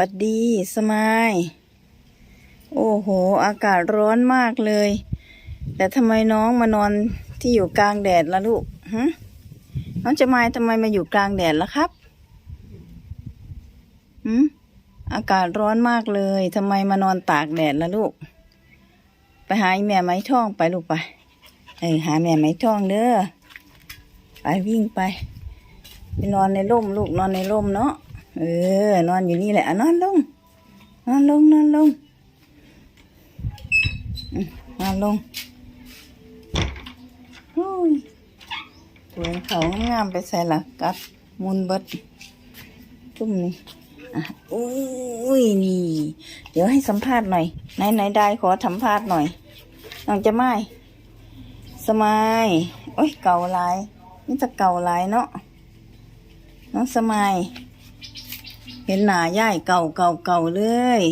วัดดีสมาย โอ้โห อากาศร้อนมากเลย แต่ทำไมน้องมานอนที่อยู่กลางแดดล่ะลูกฮะน้องจะมายทำไมมาอยู่กลางแดดล่ะครับหืมอากาศร้อนมากเลยทำไมมานอนตากแดดล่ะลูก ไปหาแม่ไม้ท่องไปลูกไป เออหาแม่ไม้ท่องเด้อ ไปวิ่งไป ไปนอนในร่มลูกนอนในร่มเนาะ เออ นอนอยู่นี่แหละนอนลง นอนลง นอนลง นอนลงโอ้ยตัวเขางามไปใส่ละกัดมุนเบิดตุ้มนี่อุ้ยนี่ เดี๋ยวให้สัมภาษณ์หน่อย ไหนไหนได้ขอสัมภาษณ์หน่อยน้องจะไม่สมายโอ้ยเก่าลายนี่จะเก่าลายเนาะน้องสมาย เห็นหน้ายายเก่าเก่าเก่าเลย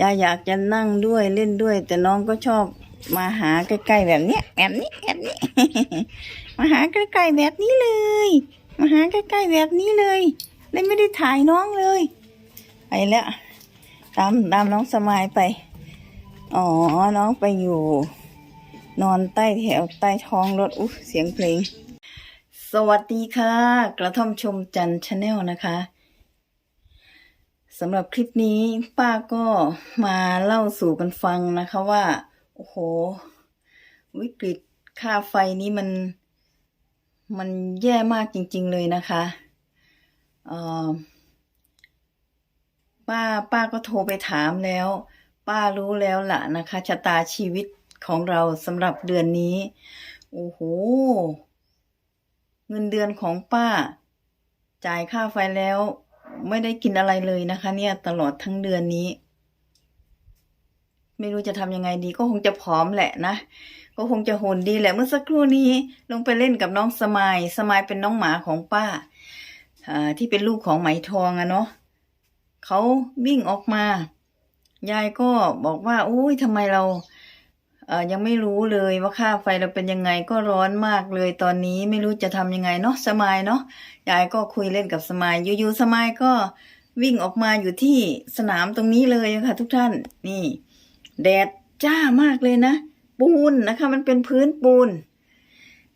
ยายอยากจะนั่งด้วยเล่นด้วย แต่น้องก็ชอบมาหาใกล้ๆแบบเนี้ยแบบนี้แบบนี้ มาหาใกล้ๆแบบนี้เลย มาหาใกล้ๆแบบนี้เลยเลยไม่ได้ถ่ายน้องเลยไปแล้วตามตามน้องสมายไป อ๋อ น้องไปอยู่ นอนใต้แถวใต้ท้องรถอุ๊ยเสียงเพลง สวัสดีค่ะ กระท่อมชมจันชาแนลนะคะ สำหรับคลิปนี้ป้าก็มาเล่าสู่กันฟังนะคะว่า โอ้โห วิกฤตค่าไฟนี้มัน มันแย่มากจริง ๆ เลยนะคะเออป้าป้าก็โทรไปถามแล้ว ป้ารู้แล้วล่ะนะคะชะตาชีวิตของเราสำหรับเดือนนี้ โอ้โห เงินเดือนของป้า จ่ายค่าไฟแล้ว ไม่ได้กินอะไรเลยนะคะ เนี่ยตลอดทั้งเดือนนี้ ไม่รู้จะทำยังไงดีก็คงจะผอมแหละนะก็คงจะหุ่นดีแหละเมื่อสักครู่นี้ลงไปเล่นกับน้องสมายสมายเป็นน้องหมาของป้าที่เป็นลูกของไหมทองอะเนาะเขาวิ่งออกมา ยายก็บอกว่าโอ้ยทำไมเรา ยังไม่รู้เลยว่าค่าไฟเราเป็นยังไงก็ร้อนมากเลยตอนนี้ไม่รู้จะทำยังไงเนาะสมายเนาะยายก็คุยเล่นกับสมายอยู่ๆสมายก็วิ่งออกมาอยู่ที่สนามตรงนี้เลยค่ะ ทุกท่านนี่ แดดจ้ามากเลยนะ ปูนนะคะ มันเป็นพื้นปูน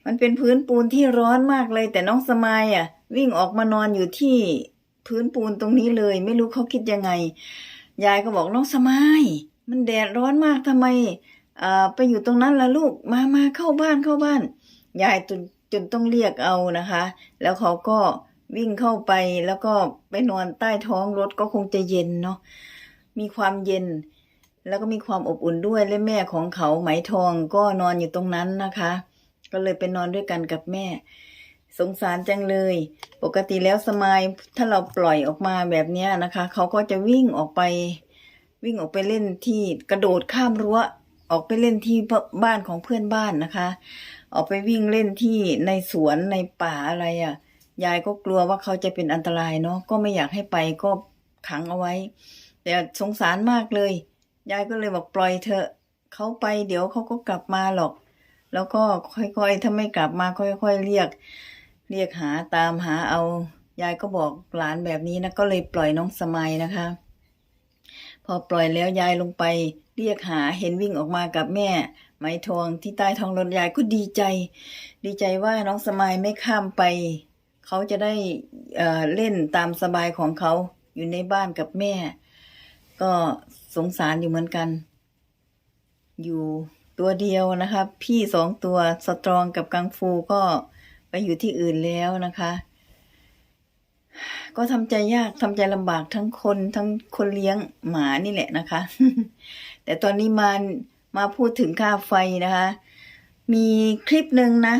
มันเป็นพื้นปูนที่ร้อนมากเลย แต่น้องสมายอะ วิ่งออกมานอนอยู่ที่พื้นปูนตรงนี้เลย ไม่รู้เขาคิดยังไง ยายก็บอกน้องสมายมันแดดร้อนมากทำไม ไปอยู่ตรงนั้นละลูกมามาเข้าบ้านเข้าบ้าน ยายจนจนต้องเรียกเอานะคะ แล้วเขาก็วิ่งเข้าไปแล้วก็ไปนอนใต้ท้องรถก็คงจะเย็นเนาะมีความเย็น แล้วก็มีความอบอุ่นด้วยและแม่ของเขาไหมทองก็นอนอยู่ตรงนั้นนะคะ ก็เลยไปนอนด้วยกันกับแม่ สงสารจังเลย ปกติแล้วสมายถ้าเราปล่อยออกมาแบบนี้นะคะ เขาก็จะวิ่งออกไป วิ่งออกไปเล่นที่กระโดดข้ามรั้ว ออกไปเล่นที่บ้านของเพื่อนบ้านนะคะ ออกไปวิ่งเล่นที่ในสวนในป่าอะไรอะ่ะ ยายก็กลัวว่าเขาจะเป็นอันตรายเนาะก็ไม่อยากให้ไปก็ขังเอาไว้ แต่สงสารมากเลย ยายก็เลยบอกปล่อยเถอะเขาไปเดี๋ยวเขาก็กลับมาหรอก แล้วก็ค่อยๆถ้าไม่กลับมาค่อยๆเรียก เรียกหาตามหาเอา ยายก็บอกหลานแบบนี้นะก็เลยปล่อยน้องสมัยนะคะ อปล่อยแล้วยายลงไป เรียกหาเห็นวิ่งออกมากับแม่ไหมทองที่ใต้ท้องรถยายก็ดีใจ ดีใจว่าน้องสมัยไม่ข้ามไป เขาจะได้เอ่อเล่นตามสบายของเขาอยู่ในบ้านกับแม่ ก็สงสารอยู่เหมือนกัน อยู่ตัวเดียวนะคะ พี่สองตัวสตรองกับกังฟูก็ไปอยู่ที่อื่นแล้วนะคะ ก็ทำใจยากทำใจลำบากทั้งคนทั้งคนเลี้ยงหมานี่แหละนะคะ แต่ตอนนี้มามาพูดถึงค่าไฟนะคะ มีคลิปหนึ่งนะ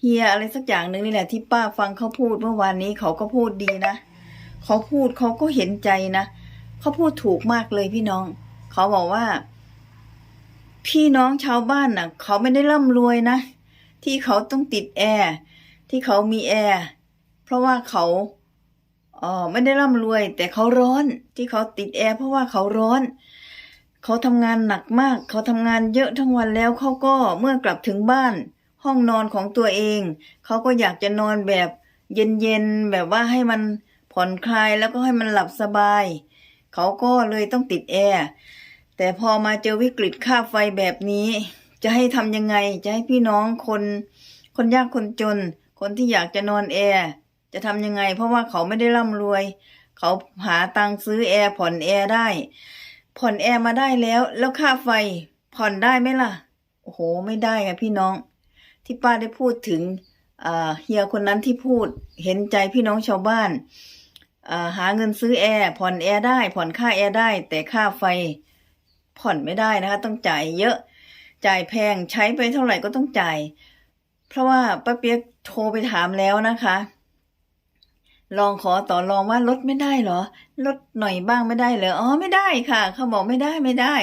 เฮียอะไรสักอย่างหนึ่งนี่แหละที่ป้าฟังเขาพูดเมื่อวานนี้เขาก็พูดดีนะเขาพูดเขาก็เห็นใจนะเขาพูดถูกมากเลยพี่น้อง เขาบอกว่า พี่น้องชาวบ้านน่ะ เขาไม่ได้ร่ำรวยนะที่เขาต้องติดแอร์ที่เขามีแอร์เพราะว่าเขา ออไม่ได้ร่ำรวย แต่เขาร้อนที่เขาติดแอร์เพราะว่าเขาร้อน เขาทำงานหนักมาก เขาทำงานเยอะทั้งวันแล้วเขาก็เมื่อกลับถึงบ้าน ห้องนอนของตัวเอง เขาก็อยากจะนอนแบบเย็นๆแบบว่าให้มันผ่อนคลายแล้วก็ให้มันหลับสบาย เขาก็เลยต้องติดแอร์แต่พอมาเจอวิกฤตค่าไฟแบบนี้ จะให้ทำยังไงจะให้พี่น้องคน คนยากคนจน คนที่อยากจะนอนแอร์ จะทำยังไง เพราะว่าเขาไม่ได้ร่ำรวย เขาหาตังค์ซื้อแอร์ผ่อนแอร์ได้ ผ่อนแอร์มาได้แล้ว แล้วค่าไฟผ่อนได้ไหมล่ะ โอ้โห ไม่ได้อะพี่น้อง ที่ป้าได้พูดถึงเฮียคนนั้นที่พูดเห็นใจพี่น้องชาวบ้านาหาเงินซื้อแอร์ผ่อนแอร์ได้ ผ่อนค่าแอร์ได้ แต่ค่าไฟผ่อนไม่ได้นะคะ ต้องจ่ายเยอะ จ่ายแพงใช้ไปเท่าไหร่ก็ต้องจ่าย เพราะว่าป้าเปียกโทรไปถามแล้วนะคะ ลองขอต่อรองว่าลดไม่ได้เหรอ ลดหน่อยบ้างไม่ได้เหรออ๋อไม่ได้ค่ะ เขาบอกไม่ได้ไม่ได้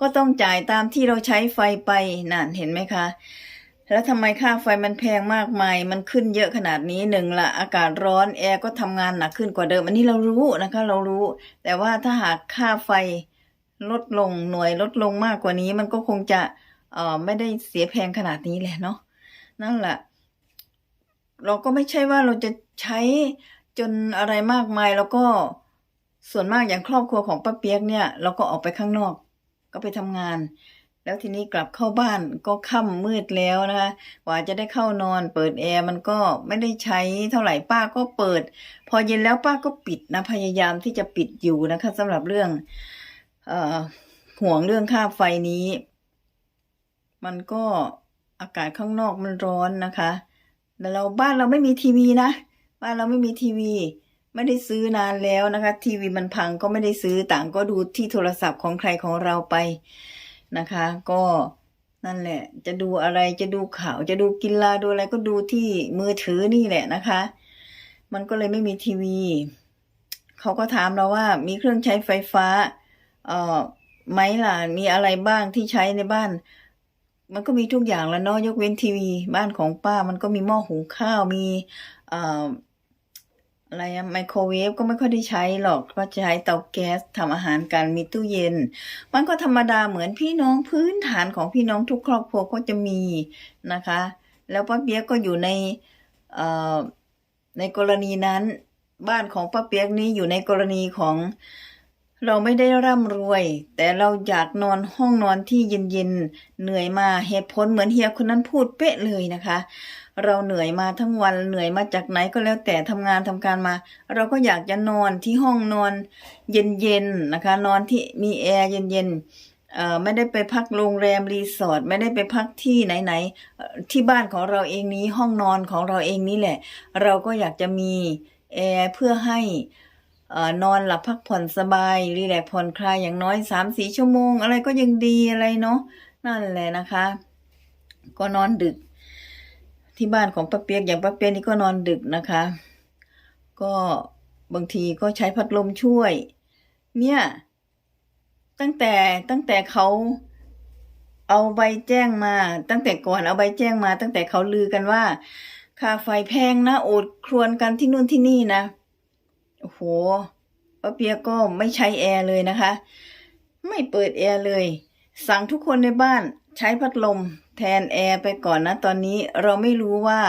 ก็ต้องจ่ายตามที่เราใช้ไฟไปนั่นเห็นไหมคะ แล้วทำไมค่าไฟมันแพงมากมาย มันขึ้นเยอะขนาดนี้หนึ่งละอากาศร้อนแอร์ก็ทำงานหนักขึ้นกว่าเดิมอันนี้เรารู้นะคะ เรารู้ แต่ว่าถ้าหากค่าไฟลดลงหน่วยลดลงมากกว่านี้ มันก็คงจะเอ่อไม่ได้เสียแพงขนาดนี้แหละเนาะนั่นแหละเราก็ไม่ใช่ว่าเราจะใช้ จนอะไรมากมายแล้วก็ส่วนมากอย่างครอบครัวของป้าเปียกเนี่ย เราก็ออกไปข้างนอก ก็ไปทำงาน แล้วทีนี้กลับเข้าบ้านก็ค่ำมืดแล้วนะคะกว่าจะได้เข้านอน เปิดแอร์มันก็ไม่ได้ใช้เท่าไหร่ป้าก็เปิด พอเย็นแล้วป้าก็ปิดนะพยายามที่จะปิดอยู่นะคะสำหรับเรื่องอห่วงเรื่องค่าไฟนี้ มันก็อากาศข้างนอกมันร้อนนะคะแต่เราบ้านเราไม่มีทีวีนะ บ้านเราไม่มีทีวี ไม่ได้ซื้อนานแล้วนะคะ ทีวีมันพังก็ไม่ได้ซื้อต่างก็ดูที่โทรศัพท์ของใครของเราไปนะคะ ก็นั่นแหละ จะดูอะไรจะดูข่าวจะดูกีฬาดูอะไรก็ดูที่มือถือนี่แหละนะคะ มันก็เลยไม่มีทีวีเขาก็ถามเราว่ามีเครื่องใช้ไฟฟ้า เอ่อไหมล่ะมีอะไรบ้างที่ใช้ในบ้าน มันก็มีทุกอย่างแล้วเนาะยกเว้นทีวี บ้านของป้ามันก็มีหม้อหุงข้าวมีเอะไรอะไมโครเวฟก็ไม่ค่อยได้ใช้หรอกก็ใช้เตาแก๊สทำอาหารกันมีตู้เย็น มันก็ธรรมดาเหมือนพี่น้องพื้นฐานของพี่น้องทุกครอบครัวก็จะมีนะคะ แล้วป้าเปียกก็อยู่ในเอ่อในกรณีนั้น บ้านของป้าเปียกนี้อยู่ในกรณีของเราไม่ได้ร่ำรวย แต่เราอยากนอนห้องนอนที่เย็นๆเหนื่อยมาเหตุผลเหมือนเฮียคนนั้นพูดเป๊ะเลยนะคะ เราเหนื่อยมาทั้งวันเหนื่อยมาจากไหนก็แล้วแต่ทำงานทำการมา เราก็อยากจะนอนที่ห้องนอน เย็นๆนะคะ นอนที่มีแอร์เย็นๆเอ่อไม่ได้ไปพักโรงแรมรีสอร์ทไม่ได้ไปพักที่ไหนๆที่บ้านของเราเองนี้ห้องนอนของเราเองนี่แหละ เราก็อยากจะมีแอร์เพื่อให้อนอนหลับพักผ่อนสบายรีแลกผ่อนคลายอย่างน้อยสามสี่ชั่วโมง อะไรก็ยังดีอะไรเนาะนั่นแหละนะคะ ก็นอนดึก ที่บ้านของป้าเปียกอย่างป้าเปียกนี่ก็นอนดึกนะคะ ก็บางทีก็ใช้พัดลมช่วย เนี่ย ตั้งแต่ตั้งแต่เขาเอาใบแจ้งมา ตั้งแต่ก่อนเอาใบแจ้งมา ตั้งแต่เขาลือกันว่าค่าไฟแพงนะโอดครวญกันที่นู่นที่นี่นะโอ้โหป้าเปียกก็ไม่ใช้แอร์เลยนะคะ ไม่เปิดแอร์เลย สั่งทุกคนในบ้านใช้พัดลม แทนแอร์ไปก่อนนะตอนนี้เราไม่รู้ว่า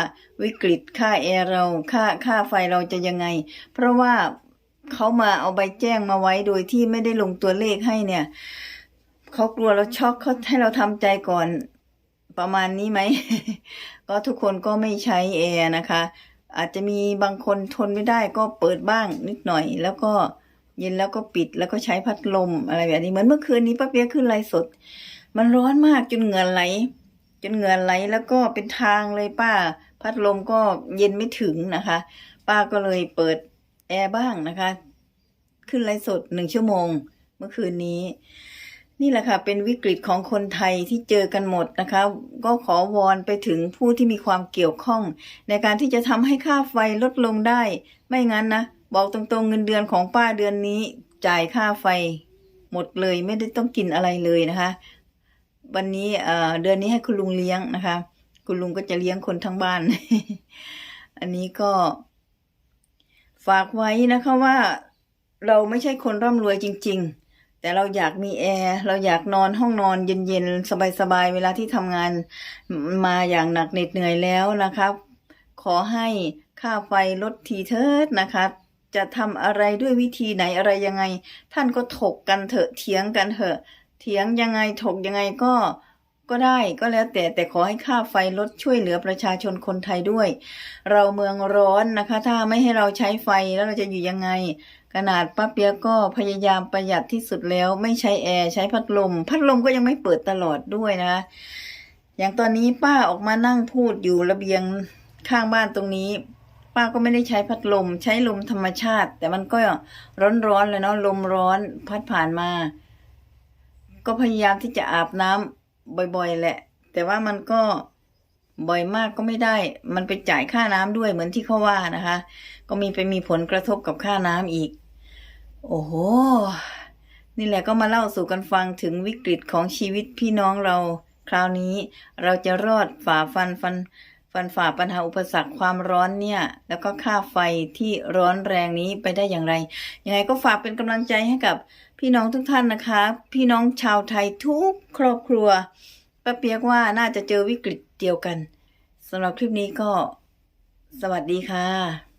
วิกฤตค่าแอร์เราค่าค่าไฟเราจะยังไง เพราะว่าเขามาเอาใบแจ้งมาไว้โดยที่ไม่ได้ลงตัวเลขให้เนี่ยเขากลัวเราช็อกเขาให้เราทำใจก่อนประมาณนี้ไหม ก็ทุกคนก็ไม่ใช้แอร์นะคะ อาจจะมีบางคนทนไม่ได้ก็เปิดบ้างนิดหน่อย แล้วก็เย็นแล้วก็ปิดแล้วก็ใช้พัดลมอะไรแบบนี้เหมือนเมื่อคืนนี้ป้าเปียกขึ้นไลฟ์สด มันร้อนมากจนเหงื่อไหล นเหงื่อไหลแล้วก็เป็นทางเลยป้า พัดลมก็เย็นไม่ถึงนะคะ ป้าก็เลยเปิดแอร์บ้างนะคะ ขึ้นไลฟ์สดหนึ่งชั่วโมงเมื่อคืนนี้ นี่แหละค่ะ เป็นวิกฤตของคนไทยที่เจอกันหมดนะคะ ก็ขอวอนไปถึงผู้ที่มีความเกี่ยวข้อง ในการที่จะทำให้ค่าไฟลดลงได้ ไม่งั้นนะ บอกตรงๆเงินเดือนของป้าเดือนนี้ จ่ายค่าไฟ หมดเลยไม่ได้ต้องกินอะไรเลยนะคะ วันนี้เอ่อเดือนนี้ให้คุณลุงเลี้ยงนะคะ คุณลุงก็จะเลี้ยงคนทั้งบ้าน อันนี้ก็ ฝากไว้นะคะว่า เราไม่ใช่คนร่ำรวยจริง ๆ แต่เราอยากมีแอร์เราอยากนอนห้องนอนเย็นๆสบายๆเวลาที่ทำงานมาอย่างหนักเหน็ดเหนื่อยแล้วนะครับ ขอให้ค่าไฟลดทีเถิดนะคะจะทำอะไรด้วยวิธีไหนอะไรยังไง ท่านก็ถกกันเถอะเถียงกันเถอะ เถียงยังไงถกยังไงก็ก็ได้ก็แล้วแต่แต่ขอให้ค่าไฟลดช่วยเหลือประชาชนคนไทยด้วย เราเมืองร้อนนะคะ ถ้าไม่ให้เราใช้ไฟแล้วเราจะอยู่ยังไง ขนาดป้าเปียกก็พยายามประหยัดที่สุดแล้ว ไม่ใช้แอร์ใช้พัดลม พัดลมก็ยังไม่เปิดตลอดด้วยนะ อย่างตอนนี้ป้าออกมานั่งพูดอยู่ระเบียงข้างบ้านตรงนี้ ป้าก็ไม่ได้ใช้พัดลม ใช้ลมธรรมชาติ แต่มันก็ร้อนๆเลยเนาะลมร้อนพัดผ่านมา ก็พยายามที่จะอาบน้ำบ่อย ๆ แหละ แต่ว่ามันก็บ่อยมากก็ไม่ได้ มันไปจ่ายค่าน้ำด้วยเหมือนที่เขาว่านะคะ ก็มีไปมีผลกระทบกับค่าน้ำอีก โอ้โห นี่แหละก็มาเล่าสู่กันฟังถึงวิกฤตของชีวิตพี่น้องเรา คราวนี้เราจะรอดฝ่าฟันฟัน ฟันฝ่าปัญหาอุปสรรคความร้อนเนี่ย แล้วก็ค่าไฟที่ร้อนแรงนี้ไปได้อย่างไร ยังไงก็ฝากเป็นกำลังใจให้กับพี่น้องทุกท่านนะคะ พี่น้องชาวไทยทุกครอบครัวป้าเปียกว่าน่าจะเจอวิกฤตเดียวกันสำหรับคลิปนี้ก็ สวัสดีค่ะ